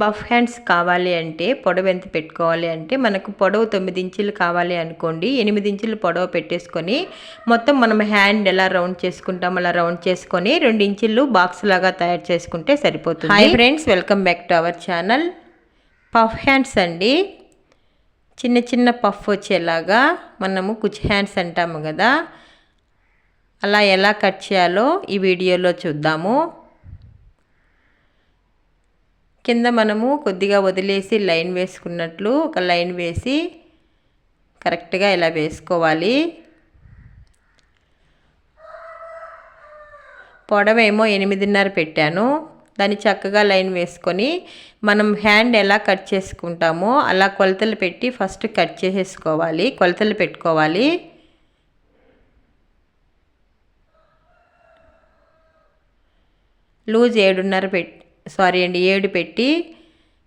Buff hands కావాలి అంటే పొడవు ఎంత పెట్టుకోవాలి అంటే మనకు పొడవు తొమ్మిది ఇంచులు కావాలి అనుకోండి ఎనిమిది ఇంచులు పొడవు పెట్టేసుకొని మొత్తం మనం హ్యాండ్ ఎలా రౌండ్ చేసుకుంటాం అలా రౌండ్ చేసుకొని రెండు ఇంచులు బాక్స్ లాగా తయారు చేసుకుంటే సరిపోతుంది. Hi friends welcome back to our channel. Puff hands అండి. చిన్న చిన్న పఫ్ వచ్చేలాగా మనము కుచ్ హ్యాండ్స్ అంటాము కదా. అలా ఎలా కట్ చేయాలో ఈ వీడియోలో చూద్దాము. కింద మనము కొద్దిగా వదిలేసి లైన్ వేసుకున్నట్లు ఒక లైన్ వేసి కరెక్ట్గా ఇలా వేసుకోవాలి. పొడవేమో ఎనిమిదిన్నర పెట్టాను. దాన్ని చక్కగా లైన్ వేసుకొని మనం హ్యాండ్ ఎలా కట్ చేసుకుంటామో అలా కొలతలు పెట్టి ఫస్ట్ కట్ చేసేసుకోవాలి. కొలతలు పెట్టుకోవాలి. లూజ్ ఏడున్నర పెట్టి సారీ అండి ఏడు పెట్టి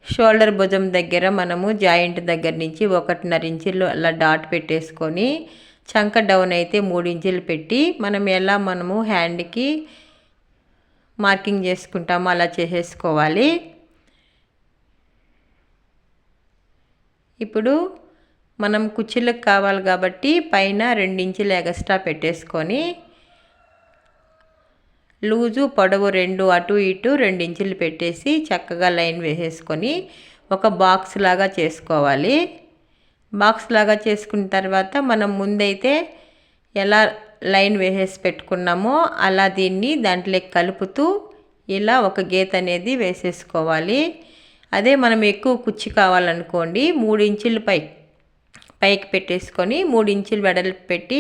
షోల్డర్ భుజం దగ్గర మనము జాయింట్ దగ్గర నుంచి ఒకటిన్నర ఇంచులు అలా డాట్ పెట్టేసుకొని చంక డౌన్ అయితే మూడు ఇంచులు పెట్టి మనం ఎలా మనము హ్యాండ్కి మార్కింగ్ చేసుకుంటామో అలా చేసేసుకోవాలి. ఇప్పుడు మనం కుర్చీలకు కావాలి కాబట్టి పైన రెండించులు ఎగస్ట్రా పెట్టేసుకొని లూజు పొడవు రెండు అటు ఇటు రెండు ఇంచులు పెట్టేసి చక్కగా లైన్ వేసేసుకొని ఒక బాక్స్ లాగా చేసుకోవాలి. బాక్స్ లాగా చేసుకున్న తర్వాత మనం ముందైతే ఎలా లైన్ వేసేసి పెట్టుకున్నామో అలా దీన్ని దాంట్లో కలుపుతూ ఇలా ఒక గీత అనేది వేసేసుకోవాలి. అదే మనం ఎక్కువ కుచ్చి కావాలనుకోండి మూడు ఇంచుల పై పైకి పెట్టేసుకొని మూడు ఇంచులు వెడల్పు పెట్టి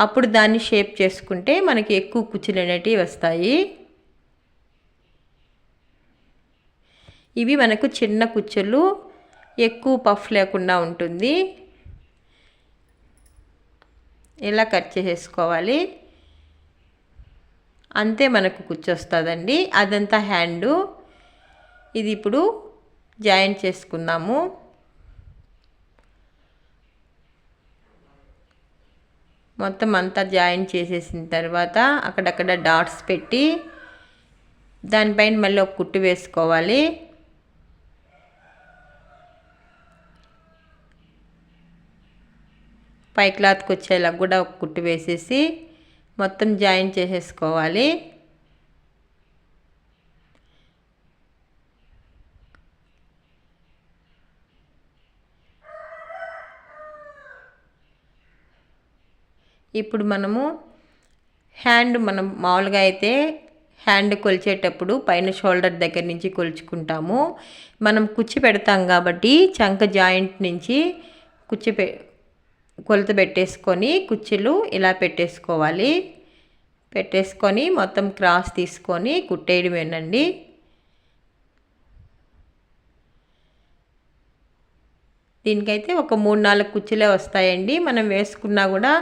అప్పుడు దాన్ని షేప్ చేసుకుంటే మనకి ఎక్కువ కుచ్చులు అనేటివి వస్తాయి. ఇవి మనకు చిన్న కుచ్చులు ఎక్కువ పఫ్ లేకుండా ఉంటుంది. ఇలా కట్ చేసేసుకోవాలి. అంతే మనకు కుచ్చొస్తుందండి అదంతా హ్యాండు. ఇది ఇప్పుడు జాయిన్ చేసుకుందాము. మొత్తం అంతా జాయిన్ చేసేసిన తర్వాత అక్కడక్కడ డాట్స్ పెట్టి దానిపైన మళ్ళీ ఒక కుట్టు వేసుకోవాలి. పై క్లాత్కి వచ్చేలా కూడా ఒక కుట్టు వేసేసి మొత్తం జాయిన్ చేసేసుకోవాలి. ఇప్పుడు మనము హ్యాండ్ మనం మామూలుగా అయితే హ్యాండ్ కొలిచేటప్పుడు పైన షోల్డర్ దగ్గర నుంచి కొలుచుకుంటాము. మనం కుచ్చి పెడతాం కాబట్టి చంక జాయింట్ నుంచి కుచ్చి పె కొలత పెట్టేసుకొని కుచ్చులు ఇలా పెట్టేసుకోవాలి. పెట్టేసుకొని మొత్తం క్రాస్ తీసుకొని కుట్టేయడమేనండి. దీనికైతే ఒక మూడు నాలుగు కుర్చీలే వస్తాయండి. మనం వేసుకున్నా కూడా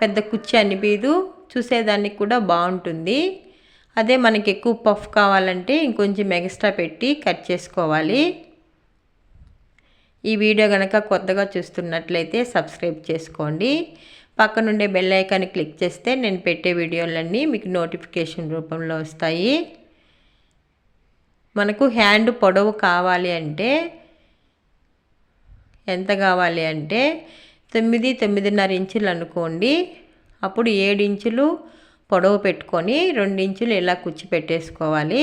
పెద్ద కుర్చీ అనిపించదు చూసేదానికి కూడా బాగుంటుంది. అదే మనకి ఎక్కువ పఫ్ కావాలంటే ఇంకొంచెం ఎక్స్ట్రా పెట్టి కట్ చేసుకోవాలి. ఈ వీడియో కనుక కొత్తగా చూస్తున్నట్లయితే సబ్స్క్రైబ్ చేసుకోండి. పక్కనుండే బెల్ ఐకాన్ని క్లిక్ చేస్తే నేను పెట్టే వీడియోలన్నీ మీకు నోటిఫికేషన్ రూపంలో వస్తాయి. మనకు హ్యాండ్ పొడవు కావాలి అంటే ఎంత కావాలి అంటే తొమ్మిది తొమ్మిదిన్నర ఇంచులు అనుకోండి. అప్పుడు ఏడు ఇంచులు పొడవు పెట్టుకొని రెండు ఇంచులు ఇలా కుచ్చి పెట్టేసుకోవాలి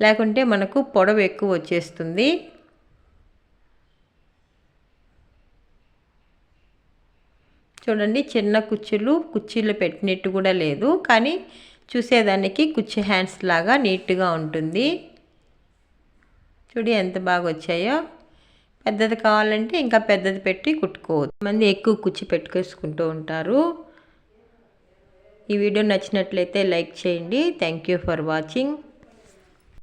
లేకుంటే మనకు పొడవు ఎక్కువ వచ్చేస్తుంది. చూడండి చిన్న కుచ్చులు కుర్చీలు పెట్టినట్టు కూడా లేదు. కానీ చూసేదానికి కుచ్చి హ్యాండ్స్ లాగా నీట్గా ఉంటుంది. చూడు ఎంత బాగా వచ్చాయో. పెద్దది కావాలంటే ఇంకా పెద్దది పెట్టి కుట్టుకోవచ్చు మంది ఎక్కువ కుచ్చి పెట్టుకేసుకుంటూ ఉంటారు. ఈ వీడియో నచ్చినట్లయితే లైక్ చేయండి. Thank you for watching